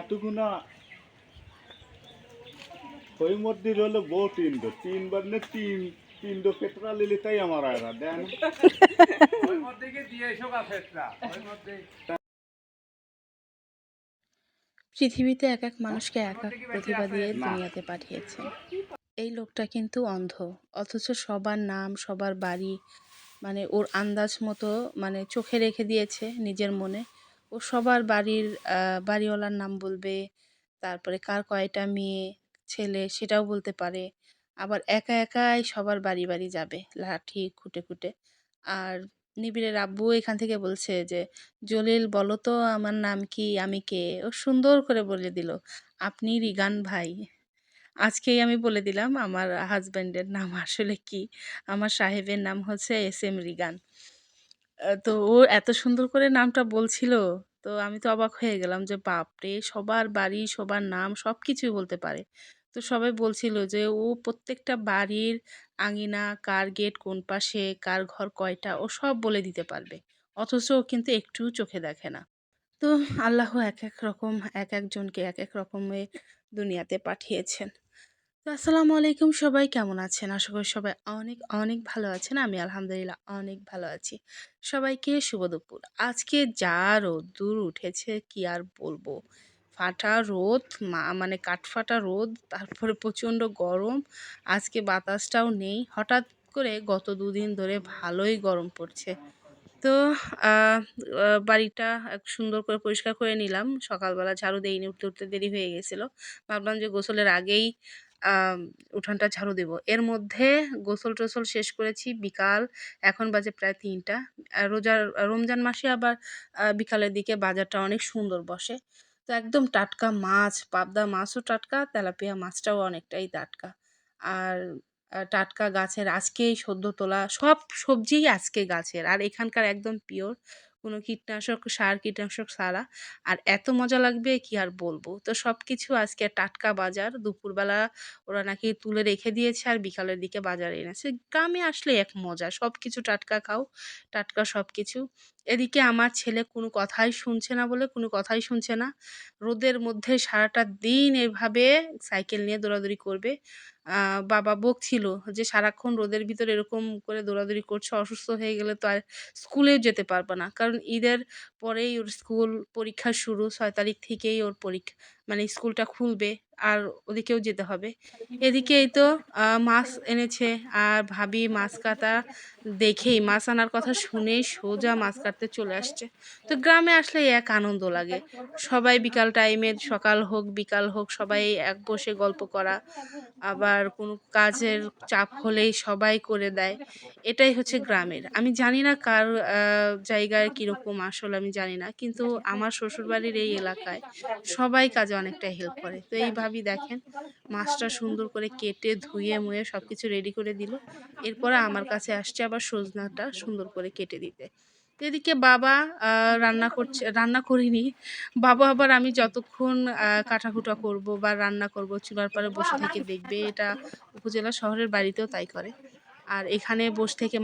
এতগুনা। ওই মধ্যে হলো বউ তিনটো তিনবার না তিন তিনটো পেটরা লিলি তাই আমার আয়রা দেন। ওই মধ্যে দিয়ে এসো গা ফেসরা ওই মধ্যে পৃথিবীতে এক এক মানুষকে এক এক প্রতিভা দিয়ে দুনিয়াতে পাঠিয়েছে। এই লোকটা কিন্তু অন্ধ অথচ সবার নাম সবার বাড়ি মানে ওর আন্দাজ মতো মানে চোখে রেখে দিয়েছে নিজের মনে। ও সবার বাড়ির বাড়িওয়ালার নাম বলবে, তারপরে কার কয়টা মেয়ে, ছেলে সেটাও বলতে পারে। আবার একা একাই সবার বাড়ি বাড়ি যাবে, লাঠি খুঁটে খুঁটে। আর নিবিড়ের আব্বু এখান থেকে বলছে যে, জলিল বলো তো আমার নাম কি, আমি কে? ও সুন্দর করে বলে দিল, আপনি রিগান ভাই। আজকেই আমি বলে দিলাম আমার হাজব্যান্ডের নাম আসলে কি, আমার সাহেবের নাম হচ্ছে এস এম রিগান। তো ও এত সুন্দর করে নামটা বলছিল, তো আমি তো অবাক হয়ে গেলাম যে বাপরে! সবার বাড়ি, সবার নাম সব কিছুই বলতে পারে। তো সবাই বলছিল যে ও প্রত্যেকটা বাড়ির আঙিনা, কার গেট কোন পাশে, কার ঘর কয়টা, ও সব বলে দিতে পারবে। অথচ ও কিন্তু একটু চোখে দেখে না। তো আল্লাহ এক এক রকম, এক একজনকে এক এক রকমে দুনিয়াতে পাঠিয়েছেন। আসসালামু আলাইকুম সবাই, কেমন আছেন? আশা করি সবাই অনেক অনেক ভালো আছেন। আমি আলহামদুলিল্লাহ অনেক ভালো আছি। সবাইকে শুভ দুপুর। আজকে যা রোদ্দুর উঠেছে, কি আর বলব? ফাটা রোদ মানে কাঠফাটা রোদ, তারপরে প্রচণ্ড গরম। আজকে বাতাসটাও নেই। হঠাৎ করে গত দুদিন ধরে ভালোই গরম পড়ছে। তো বাড়িটা এক সুন্দর করে পরিষ্কার করে নিলাম। সকালবেলা ঝাড়ু দেইনি, উঠতে উঠতে দেরি হয়ে গেছিল। ভাবলাম যে গোসলের আগেই উঠানটা ঝাড়ু দেব। এর মধ্যে গোসল টোসল শেষ করেছি বিকাল। এখন বাজে প্রায় তিনটা। রোজার, রমজান মাসে আবার বিকালের দিকে বাজারটা অনেক সুন্দর বসে। তো একদম টাটকা মাছ, পাবদা মাছও টাটকা, তেলাপিয়া মাছটাও অনেকটাই টাটকা। আর টাটকা গাছের আজকেই সদ্য তোলা সব সবজিই আজকে গাছের। আর এখানকার একদম পিওর। কোনো কীটনাশক, সার, কীটনাশক ছাড়া। আর এত মজা লাগবে, কি আর বলব? তো সব কিছু আজকে টাটকা বাজার। দুপুরবেলা ওরা নাকি তুলে রেখে দিয়েছে আর বিকালের দিকে বাজারে এনেছে। গ্রামে আসলে এক মজা। সব কিছু টাটকা খাও, টাটকা সব কিছু এদিকে আমার ছেলে কোনো কথাই শুনছে না বলে, কোনো কথাই শুনছে না। রোদের মধ্যে সারাটা দিন এভাবে সাইকেল নিয়ে দৌড়াদৌড়ি করবে। বাবা বকছিল যে, সারাক্ষণ রোদের ভিতরে এরকম করে দৌড়াদৌড়ি করছে, অসুস্থ হয়ে গেলে তো আর স্কুলেও যেতে পারবে না। কারণ ঈদের পরেই ওর স্কুল পরীক্ষা শুরু, ছয় তারিখ থেকেই ওর পরীক্ষা মানে স্কুলটা খুলবে আর ওদিকেও যেতে হবে। এদিকে এই তো মাছ এনেছে আর ভাবি মাছ কাটা দেখেই মাছ আনার কথা শুনেই সোজা মাছ কাটতে চলে আসছে। তো গ্রামে আসলে এক আনন্দ লাগে। সবাই বিকাল টাইমে সকাল হোক বিকাল হোক সবাই এক বসে গল্প করা। আবার কোনো কাজের চাপ হলেই সবাই করে দেয়। এটাই হচ্ছে গ্রামের। আমি জানি না কার জায়গায় কীরকম আসলে আমি জানি না। কিন্তু আমার শ্বশুরবাড়ির এই এলাকায় সবাই কাজে অনেকটা হেল্প করে। তো এইভাবেই দেখেন মাছটা সুন্দর করে কেটে ধুয়ে মুয়ে সব কিছু রেডি করে দিল। এরপরে আমার কাছে আসছে আবার সজনাটা সুন্দর করে কেটে দিতে। এদিকে বাবা রান্না করছে রান্না করিনি। বাবা আবার আমি যতক্ষণ কাটাকুটা করব বা রান্না করব চুলার পাড়ে বসে থেকে দেখবে এটা উপজেলা শহরের বাড়িতেও তাই করে। আর এখানে বসে থেকে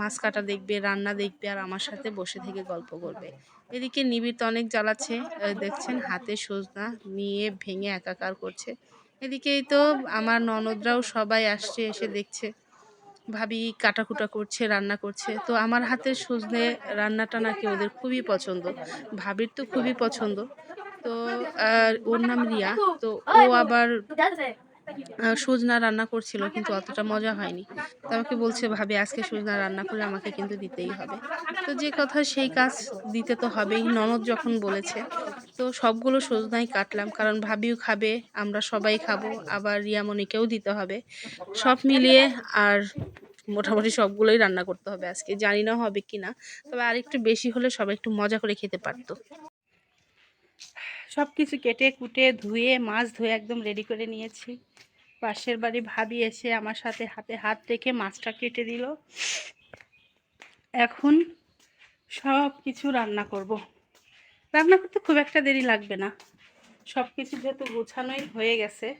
মাছ কাটা দেখবে, রান্না দেখবে আর আমার সাথে বসে থেকে গল্প করবে। এদিকে নিবিড় তো অনেক জ্বালাচ্ছে দেখছেন হাতে সজনা নিয়ে ভেঙে একাকার করছে। এদিকেই তো আমার ননদরাও সবাই আসছে, এসে দেখছে। ভাবি কাটাকুটা করছে, রান্না করছে। তো আমার হাতের সজনে রান্নাটা নাকি ওদের খুবই পছন্দ। ভাবির তো খুবই পছন্দ। তো ওর নাম রিয়া। তো ও আবার সজনা রান্না করছিল, কিন্তু অতটা মজা হয়নি। তো আমাকে বলছে, ভাবে, আজকে সজনা রান্না করে আমাকে কিন্তু দিতেই হবে। তো যে কথা সেই কাজ দিতে তো হবেই, ননদ যখন বলেছে, তো সবগুলো সজনাই কাটলাম, কারণ ভাবিও খাবে, আমরা সবাই খাব, আবার রিয়ামণিকেও দিতে হবে। সব মিলিয়ে আর মোটামুটি সবগুলোই রান্না করতে হবে আজকে। জানি না হবে কি না, তবে আর একটু বেশি হলে সবাই একটু মজা করে খেতে পারতো। সব কিছু কেটে কুটে ধুয়ে, মাছ ধুয়ে একদম রেডি করে নিয়েছি। পাশের বাড়ি ভাবি এসে আমার সাথে হাতে হাত রেখে মাছটা কেটে দিল। এখন সব কিছু রান্না করব। রান্না করতে খুব একটা দেরি লাগবে না। সব কিছু যেহেতু গোছানোই হয়ে গেছে,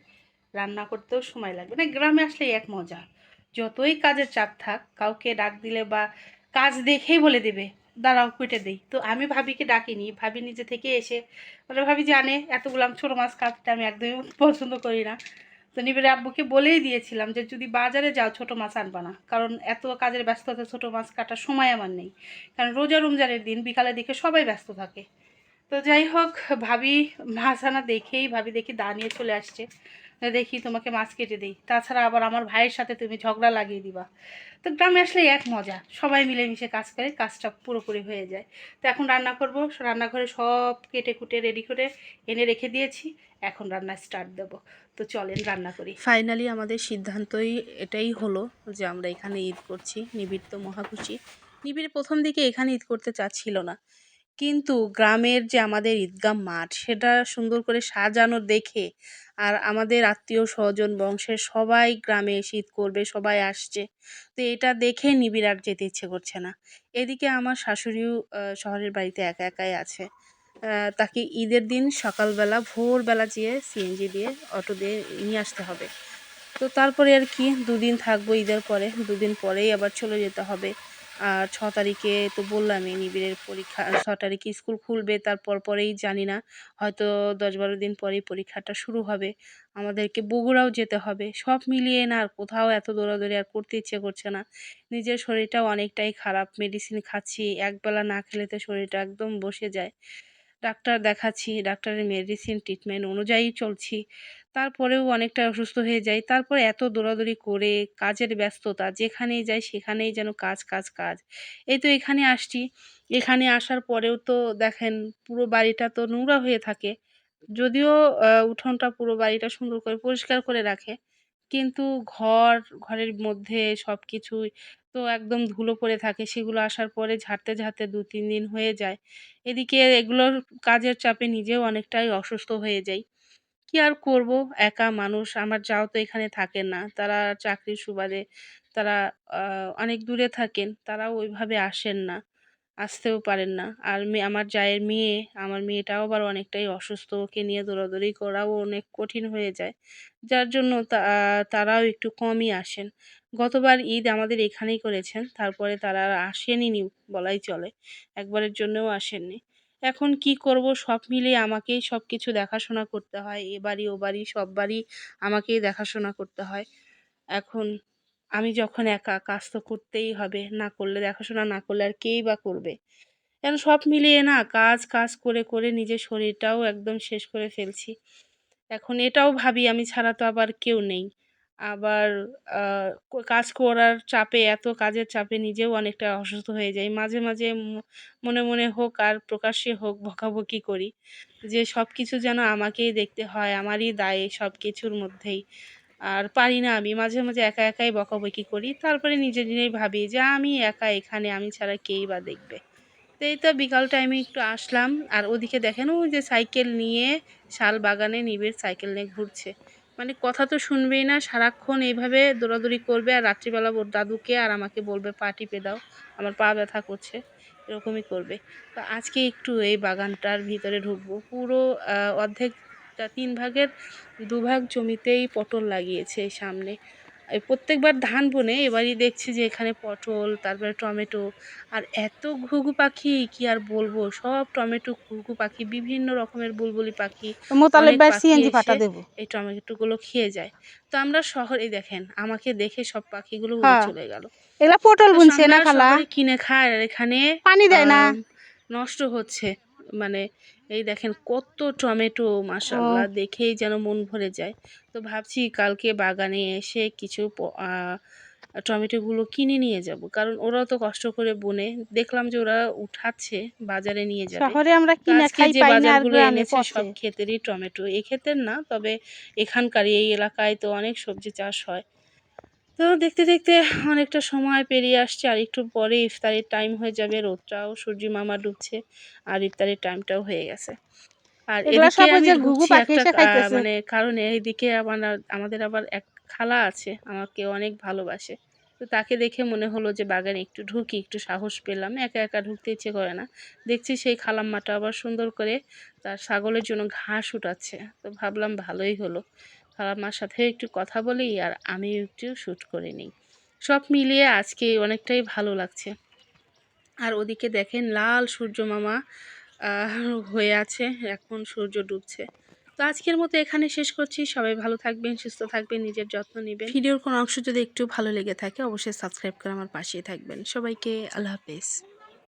রান্না করতেও সময় লাগবে। না গ্রামে আসলে এক মজা। যতই কাজের চাপ থাক, কাউকে ডাক দিলে বা কাজ দেখেই বলে দেবে, দাঁড়াও, কেটে দেই। তো আমি ভাবিকে ডাকিনি। ভাবি নিজে থেকে এসে মানে ভাবি জানে, এতগুলো ছোটো মাছ কাটতে আমি একদমই পছন্দ করি না। তো নিবিড়ের আব্বুকে বলেই দিয়েছিলাম যে, যদি বাজারে যাও, ছোটো মাছ আনবা না। কারণ এত কাজের ব্যস্ততা, ছোটো মাছ কাটার সময় আমার নেই। কারণ রোজা রমজানের দিন বিকালের দিকে সবাই ব্যস্ত থাকে। তো যাই হোক, ভাবি মাছ আনা দেখেই, ভাবি দেখি দা নিয়ে চলে আসছে। দেখি তোমাকে মাছ কেটে দিই। তাছাড়া আবার আমার ভাইয়ের সাথে তুমি ঝগড়া লাগিয়ে দিবা। তো গ্রামে আসলে এক মজা। সবাই মিলেমিশে কাজ করে, কাজটা পুরোপুরি হয়ে যায়। তো এখন রান্না করব। রান্নাঘরে সব কেটে কুটে রেডি করে এনে রেখে দিয়েছি। এখন রান্না স্টার্ট দেবো। তো চলেন রান্না করি। ফাইনালি আমাদের সিদ্ধান্তই এটাই হলো যে আমরা এখানে ঈদ করছি, নিবিড় তো মহাখুশি নিবিড় প্রথম দিকে এখানে ঈদ করতে চাচ্ছিল না। কিন্তু গ্রামের যে আমাদের ঈদগাহ মাঠ, সেটা সুন্দর করে সাজানো দেখে আর আমাদের আত্মীয় স্বজন, বংশের সবাই গ্রামে এসে ঈদ করবে, সবাই আসছে। তো এটা দেখে নিবিড় আর যেতে ইচ্ছে করছে না। এদিকে আমার শাশুড়িও শহরের বাড়িতে একা একাই আছে। তাকে ঈদের দিন সকালবেলা, ভোরবেলা যেয়ে সিএনজি দিয়ে অটো দিয়ে নিয়ে আসতে হবে। তো তারপরে আর কি, দুদিন থাকব ঈদের পরে, দুদিন পরেই আবার চলে যেতে হবে। আর ছ তারিখে তো বললামই, নিবিড়ের পরীক্ষা, ছ তারিখে স্কুল খুলবে, তারপর পরেই জানি না, হয়তো দশ বারো দিন পরেই পরীক্ষাটা শুরু হবে। আমাদেরকে বগুড়াও যেতে হবে, সব মিলিয়ে না আর কোথাও এত দৌড়াদৌড়ি আর করতে ইচ্ছে করছে না। নিজের শরীরটাও অনেকটাই খারাপ মেডিসিন খাচ্ছি, একবেলা না খেলে তো শরীরটা একদম বসে যায়। ডাক্তার দেখাচ্ছি, ডাক্তারের মেডিসিন ট্রিটমেন্ট অনুযায়ী চলছি। তারপরেও অনেকটা অসুস্থ হয়ে যাই। তারপরে এত দৌড়াদৌড়ি করে কাজের ব্যস্ততা, যেখানেই যাই সেখানেই যেন কাজ কাজ কাজ। এই তো এখানে আসছি। এখানে আসার পরেও তো দেখেন পুরো বাড়িটা তো নোংরা হয়ে থাকে। যদিও উঠোনটা পুরো বাড়িটা সুন্দর করে পরিষ্কার করে রাখে। কিন্তু ঘর, ঘরের মধ্যে সব কিছুই একদম ধুলো পড়ে থাকে। সেগুলো আসার পরে ঝাড়তে ঝাড়তে দু, তিন দিন হয়ে যায়। এদিকে এগুলোর কাজের চাপে নিজেও অনেকটাই অসুস্থ হয়ে যাই। কি আর করব? একা মানুষ, আমার যাও তো এখানে থাকেন না। তারা চাকরির সুবাদে তারা অনেক দূরে থাকেন। তারা ওইভাবে আসেন না। আসতেও পারেন না। আর আমার জায়ের মেয়ে, আমার মেয়েটাও আবার অনেকটাই অসুস্থ। ওকে নিয়ে দৌড়াদৌড়ি করাও অনেক কঠিন হয়ে যায়। যার জন্য তারাও একটু কমই আসেন। গতবার ঈদ আমাদের এখানেই করেছেন। তারপরে তারা আর আসেনি বলাই চলে। একবারের জন্যও আসেননি। এখন কি করব? সব মিলিয়ে আমাকেই সব কিছু দেখাশোনা করতে হয়। এ বাড়ি, ও বাড়ি, সব বাড়ি আমাকেই দেখাশোনা করতে হয়। এখন আমি যখন একা, কাজ তো করতেই হবে। না করলে দেখাশোনা, না করলে আর কেই বা করবে? কেন সব মিলিয়ে না কাজ কাজ করে করে নিজের শরীরটাও একদম শেষ করে ফেলছি। এখন এটাও ভাবি আমি ছাড়া তো আবার কেউ নেই। আবার কাজ করার চাপে, এত কাজের চাপে নিজেও অনেকটা অসুস্থ হয়ে যাই। মাঝে মাঝে মনে মনে হোক আর প্রকাশ্যে হোক বকাবকি করি যে সব কিছু যেন আমাকেই দেখতে হয়, আমারই দায় সব কিছুর মধ্যেই। আর পারি না আমি মাঝে মাঝে একা একাই বকাবকি করি। তারপরে নিজে নিজেই ভাবি যে আমি একা এখানে আমি ছাড়া কেই বা দেখবে। তো এই তো বিকাল টাইমে একটু আসলাম। আর ওদিকে দেখেন ওই যে সাইকেল নিয়ে শাল বাগানে নিবিড় সাইকেল নিয়ে ঘুরছে। মানে কথা তো শুনবেই না সারাক্ষণ এইভাবে দৌড়াদৌড়ি করবে আর রাত্রিবেলা ওর দাদুকে আর আমাকে বলবে পা টিপে দাও আমার পা ব্যথা করছে। এরকমই করবে। তো আজকে একটু এই বাগানটার ভিতরে ঢুকবো। পুরো আহ, অর্ধেকটা তিন ভাগের দুভাগ জমিতেই পটল লাগিয়েছে সামনে। এই প্রত্যেকবার ধান বনে এবারই দেখছি যে এখানে পটল তারপরে টমেটো আর এত ঘুঘু পাখি কি আর বলব? সব টমেটো ঘুঘু পাখি বিভিন্ন রকমের বুলবুলি পাখি। এই টমেটোগুলো খেয়ে যায়। তো আমরা শহরে দেখেন আমাকে দেখে সব পাখিগুলো হ্যাঁ। চলে গেল। এগুলা পটল বুনছে না খালা? কিনে খায় আর এখানে পানি দেয় না। নষ্ট হচ্ছে। মানে এই দেখেন কত টমেটো মাশাল্লাহ দেখেই যেন মন ভরে যায়। তো ভাবছি কালকে বাগানে এসে কিছু টমেটোগুলো কিনে নিয়ে যাব। কারণ ওরাও তো কষ্ট করে বনে। দেখলাম যে ওরা উঠাচ্ছে বাজারে নিয়ে যাবে। শহরে আমরা কিনে খাই যে পাই না আর বাজারগুলো গ্রামে এনেছে সব ক্ষেতেরই টমেটো। এই ক্ষেতের না তবে এখানকার এই এলাকায় তো অনেক সবজি চাষ হয়। তো দেখতে দেখতে অনেকটা সময় পেরিয়ে আসছে আর একটু পরে ইফতারের টাইম হয়ে যাবে রোদটাও সূর্য মামা ডুবছে আর ইফতারের টাইমটাও হয়ে গেছে। আর এদিকে আমি একটা। মানে কারণে এইদিকে আমার আমাদের আবার এক খালা আছে আমাকে অনেক ভালোবাসে। তো তাকে দেখে মনে হলো যে বাগানে একটু ঢুকি একটু সাহস পেলাম। একা একা ঢুকতে ইচ্ছে করে না। দেখছি সেই খালাম্মাটা আবার সুন্দর করে তার ছাগলের জন্য ঘাস উঠাচ্ছে। তো ভাবলাম ভালোই হলো। খালাম্মার সাথে একটু কথা বলি আর আমি একটু শ্যুট করে নিই। সব মিলিয়ে আজকে অনেকটাই ভালো লাগছে। আর ওদিকে দেখেন লাল সূর্য মামা হয়ে আছে, এখন সূর্য ডুবছে। তো আজকের মতো এখানে শেষ করছি। সবাই ভালো থাকবেন, সুস্থ থাকবেন, নিজের যত্ন নেবেন। ভিডিওর কোনো অংশ যদি একটু ভালো লেগে থাকে, অবশ্যই সাবস্ক্রাইব করে আমার পাশেই থাকবেন। সবাইকে আল্লাহ হাফেজ।